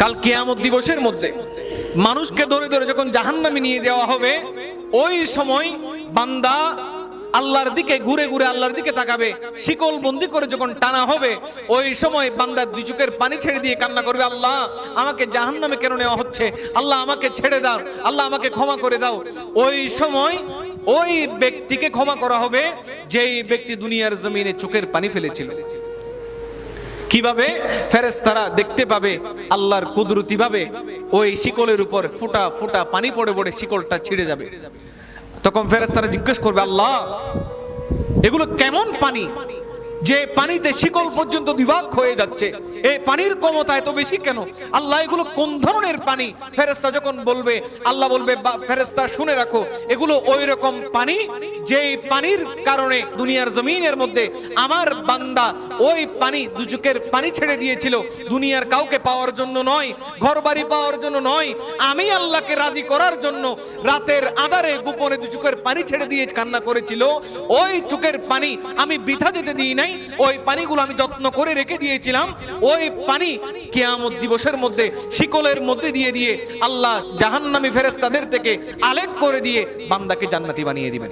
কাল কেয়ামত দিবসের মধ্যে মানুষকে ধরে ধরে যখন জাহান্নামে নিয়ে যাওয়া হবে, ওই সময় বান্দা আল্লাহর দিকে ঘুরে ঘুরে আল্লাহর দিকে তাকাবে শিকল বন্দি করে যখন টানা হবে, ওই সময় বান্দা দুই চোখের পানি ছেড়ে দিয়ে কান্না করবে, আল্লাহ, আমাকে জাহান্নামে কেন নেওয়া হচ্ছে? আল্লাহ, আমাকে ছেড়ে দাও, আল্লাহ, আমাকে ক্ষমা করে দাও। ওই সময় ওই ব্যক্তিকে ক্ষমা করা হবে, যেই ব্যক্তি দুনিয়ার জমিনে চোখের পানি ফেলেছিল। কীভাবে ফেরেশতারা দেখতে পাবে আল্লাহর কুদরতি ভাবে ওই শিকলের উপর ফুটা ফুটা পানি পড়ে পড়ে শিকলটা ছিঁড়ে যাবে? তখন ফেরেস্তারা জিজ্ঞেস করবে, আল্লাহ, এগুলো কেমন পানি? যে পানিতে শিকল পর্যন্ত বিভাগ হয়ে যাচ্ছে। এই পানির ক্ষমতা এত বেশি কেন? আল্লাহ এগুলো কোন ধরনের পানি? ফেরেস্তা যখন বলবে, আল্লাহ বলবে ফেরেস্তা শুনে রাখো, এগুলো ওই রকম পানি যেই পানির কারণে দুনিয়ার জমিনের মধ্যে আমার বান্দা ওই পানি দুচুকের পানি ছেড়ে দিয়েছিল। দুনিয়ার কাউকে পাওয়ার জন্য নয় ঘর বাড়ি পাওয়ার জন্য নয়। আমি আল্লাহকে রাজি করার জন্য রাতের আধারে গোপনে দুচুকের পানি ছেড়ে দিয়ে কান্না করেছিল। ওই চোখের পানি আমি বৃথা যেতে দিই নাই ওই পানিগুলো আমি যত্ন করে রেখে দিয়েছিলাম। ওই পানি কেয়ামত দিবসের মধ্যে, শিকলের মধ্যে দিয়ে দিয়ে আল্লাহ জাহান্নামি ফেরেস্তাদের থেকে আলেক করে দিয়ে বান্দাকে জান্নাতি বানিয়ে দিবেন।